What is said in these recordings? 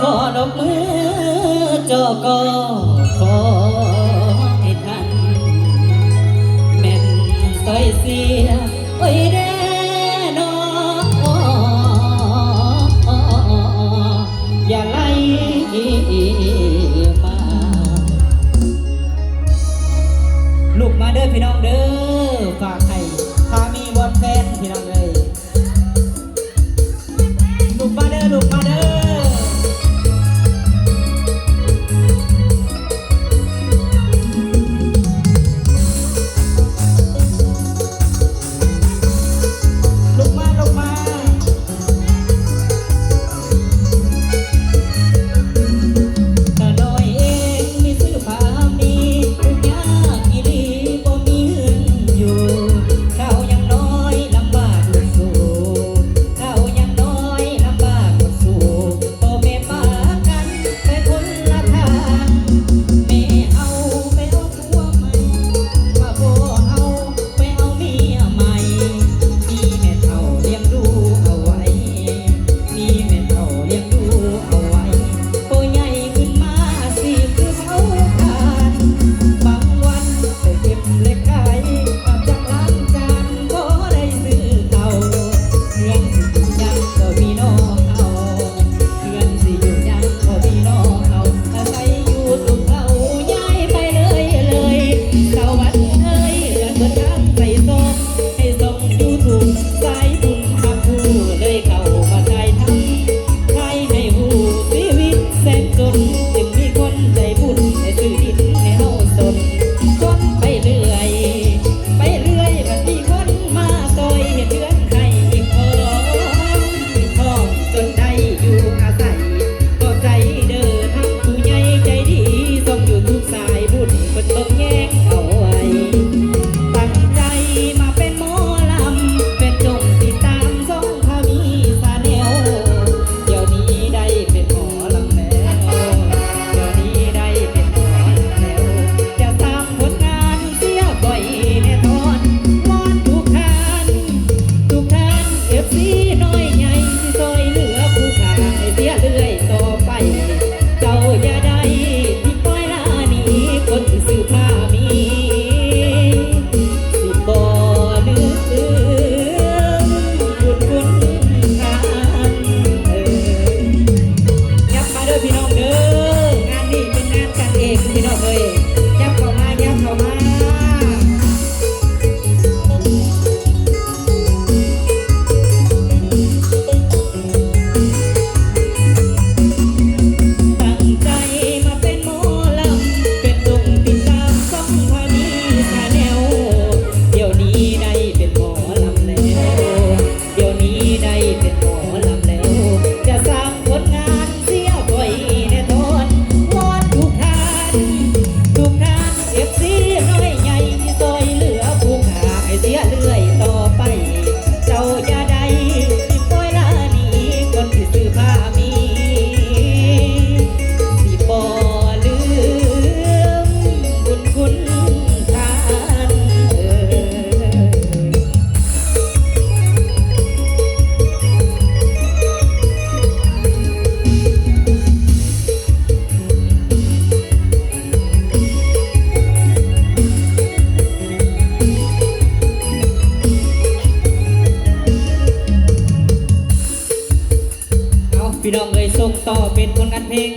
ขอดอกมือเจ้าก็ ง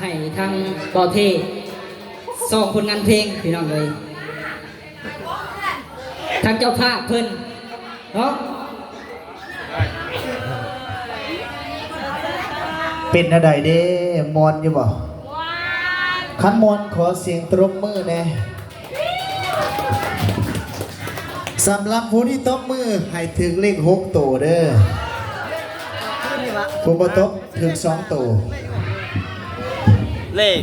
ให้ทั้งบอเทสองผลงานเพลงพี่น้องเลยทางเจ้าภาพเพิ่นเนาะเป็นอะไรเด้มอนอยู่บ่ขันมอนขอเสียงตรบมือแน่สำหรับผู้ที่ตบมือให้ถึงเลขหกตัวเด้อผู้บ่ตบถึงสองตัว เลข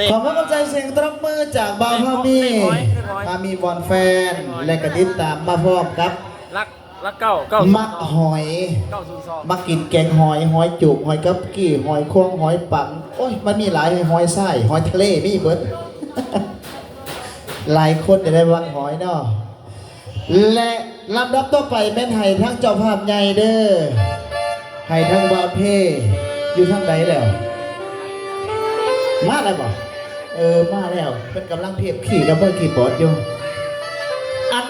ลข ขอบพระคุณใจเสียงตรบมือจากบาวพามีเบร้รีามีบอลแฟน เรีและกระติดตามมาพร้อมครับ รักรักเก้าเก้ามักหอย เก้าศูนสองมักกินแกงหอยหอยจุกหอยกับกี้หอยควงหอยปังโอ้ยมันมีหลายหอยไส้หอยทะเลมีเบิด หลายคนจะได้วางหอยเนาะและลำดับต่อไปแม่นไห้ทั้งเจ้าภาพใหญ่เด้อไห้ทั้งบาวเพ่อยู่ทางไหนแล้ว มาแล้วบ่เออมาแล้วเป็นกำลังเพียบขี่กับเบอร์ขี่บอร์ดอยู่อัน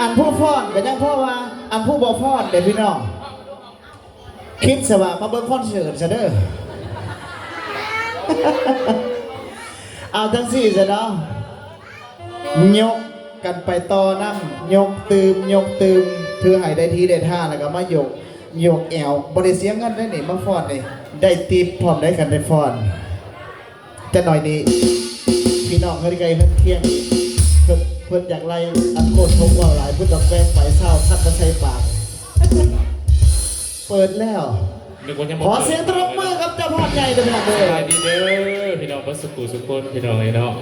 อันผู้ฟ้อนก็ยังพ่อว่า อันผู้บ่ฟ้อนเด็พี่น้องคิดสว่ามาเบิ่งคอนเสิร์ตซะเด้อเอาทั้งสี่ซะเนาะยกกันไปต่อน้ำยกตืมยกตืมถือใหายได้ทีได้ท่าแล้วก็มายกยกแอวบริเสียเงินได้นี่มาฟอนนี่ได้ตีพร้อมได้กันได้ฟอน จะหน่อยนี้ พี่น้องเฮ้ยไกลเพิ่นเที่ยงเพิ่นเพิ่นอยากไล่อันโคตรทงว่าหลายเพิ่นต้องแป้งไปเศร้าทัดกระใช้ปาก เปิดแล้ว นึกว่าจะขอเสียงตบมือกับเจ้าภาพใหญ่ด้วยนะเด้สอ บายดีเด้อพี่น้องเพัสกูสุกคนพี่น้องไอ้เนาะ